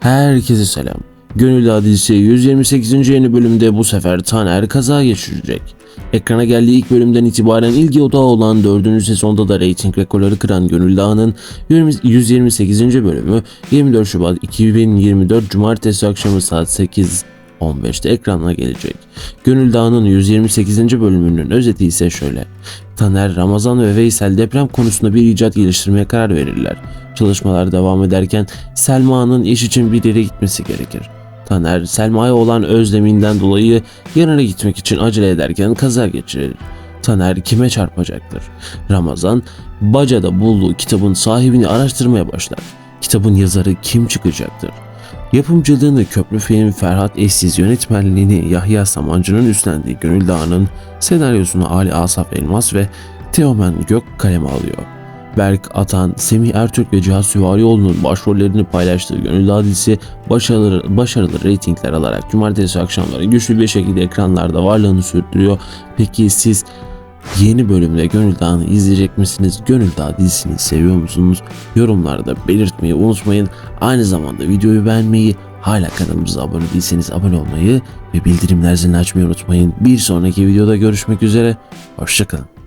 Herkese selam. Gönül Dağı dizisi 128. yeni bölümde bu sefer Taner kaza geçirecek. Ekrana geldiği ilk bölümden itibaren ilgi odağı olan 4. sezonda da reyting rekorları kıran Gönül Dağı'nın 20 128. bölümü 24 Şubat 2024 Cumartesi akşamı saat 8 15'te ekrana gelecek. Gönül Dağı'nın 128. bölümünün özeti ise şöyle. Taner, Ramazan ve Veysel deprem konusunda bir icat geliştirmeye karar verirler. Çalışmalar devam ederken Selma'nın iş için bir yere gitmesi gerekir. Taner, Selma'ya olan özleminden dolayı yanına gitmek için acele ederken kaza geçirir. Taner kime çarpacaktır? Ramazan, Baca'da bulduğu kitabın sahibini araştırmaya başlar. Kitabın yazarı kim çıkacaktır? Yapımcılığını Köprü Film Ferhat Eşsiz yönetmenliğini Yahya Samancı'nın üstlendiği Gönül Dağı'nın senaryosunu Ali Asaf Elmas ve Teomen Gök kaleme alıyor. Berk Atan, Semih Ertürk ve Cihat Süvarioğlu'nun başrollerini paylaştığı Gönül Dağı dizisi başarılı, başarılı reytingler alarak cumartesi akşamları güçlü bir şekilde ekranlarda varlığını sürdürüyor. Peki siz yeni bölümde Gönül Dağı'nı izleyecek misiniz? Gönül Dağı dizisini seviyor musunuz? Yorumlarda belirtmeyi unutmayın. Aynı zamanda videoyu beğenmeyi, hala kanalımıza abone değilseniz abone olmayı ve bildirimler zilini açmayı unutmayın. Bir sonraki videoda görüşmek üzere. Hoşçakalın.